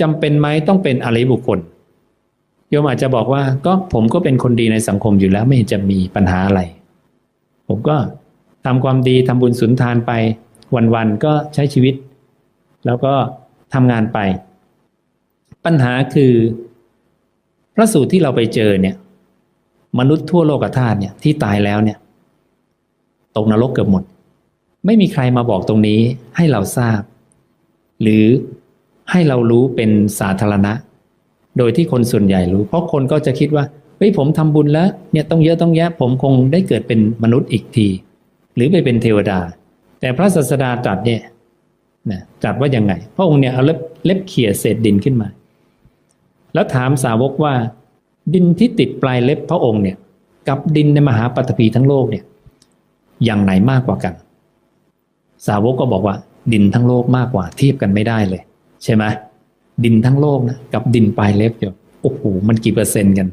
จำเป็นไหมต้องเป็นอริยบุคคลโยมอาจจะบอกว่าก็ผมก็เป็นคนดีในสังคมอยู่แล้วไม่เห็นจะมีปัญหาอะไร ผมก็ทำความดีทำบุญสุนทานไป วันๆก็ใช้ชีวิต แล้วก็ทำงานไป ปัญหาคือพระสูตรที่เราไปเจอเนี่ย มนุษย์ทั่วโลกธาตุเนี่ยที่ตายแล้วเนี่ยตกนรกเกือบหมด ไม่มีใครมาบอกตรงนี้ให้เราทราบ หรือ ให้เรารู้เป็นสาธารณะ โดยที่คนส่วนใหญ่รู้ เพราะคนก็จะคิดว่าเฮ้ยผมทำบุญแล้วเนี่ยต้องเยอะต้องแยะผมคงได้เกิดเป็นมนุษย์อีกที หรือไปเป็นเทวดา แต่พระศาสดาตรัสเนี่ยนะตรัสว่ายังไง พระองค์เนี่ยเอาเล็บเล็บเขี่ยเศษดินขึ้นมา แล้วถามสาวกว่า ดินที่ติดปลายเล็บพระองค์เนี่ย กับดินในมหาปฐพีทั้งโลกเนี่ยอย่างไหนมากกว่ากัน สาวกก็บอกว่า ดินทั้งโลกมากกว่าเทียบกันไม่ได้เลย ใช่ไหมดินทั้งโลกนะกับดินปลายเล็บอยู่โอ้โหมันกี่เปอร์เซ็นต์กัน